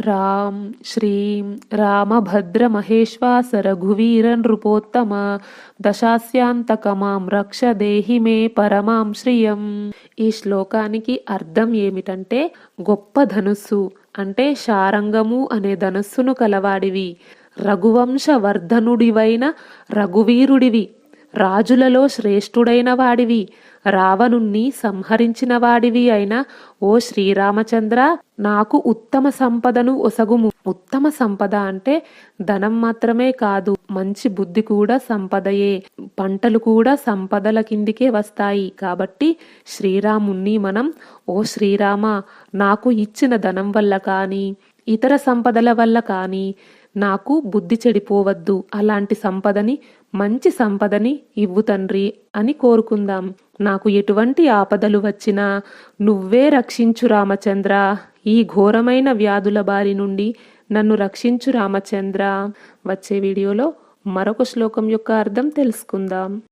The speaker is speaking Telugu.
రాం శ్రీం రామభద్రమహేశ్వాస నృపోత్తమ దశాస్యాంతకమాం రక్ష దేహి మే పరమాం శ్రియం. ఈ శ్లోకానికి అర్థం ఏమిటంటే గొప్ప ధనుస్సు అంటే శారంగము అనే ధనుస్సును కలవాడివి. రఘువంశవర్ధనుడివైన రఘువీరుడివి. రాజులలో శ్రేష్ఠుడైన వాడివి. రావణుణ్ణి సంహరించిన వాడివి అయిన ఓ శ్రీరామచంద్ర నాకు ఉత్తమ సంపదను ఒసగుము. ఉత్తమ సంపద అంటే ధనం మాత్రమే కాదు మంచి బుద్ధి కూడా సంపదయే. పంటలు కూడా సంపదల కిందికే వస్తాయి. కాబట్టి శ్రీరాముణ్ణి మనం ఓ శ్రీరామ నాకు ఇచ్చిన ధనం వల్ల కానీ ఇతర సంపదల వల్ల కానీ నాకు బుద్ధి చెడిపోవద్దు. అలాంటి సంపదని మంచి సంపదని ఇవ్వు తండ్రి అని కోరుకుందాం. నాకు ఎటువంటి ఆపదలు వచ్చినా నువ్వే రక్షించు రామచంద్ర. ఈ ఘోరమైన వ్యాధుల బారి నుండి నన్ను రక్షించు రామచంద్ర. వచ్చే వీడియోలో మరొక శ్లోకం యొక్క అర్థం తెలుసుకుందాం.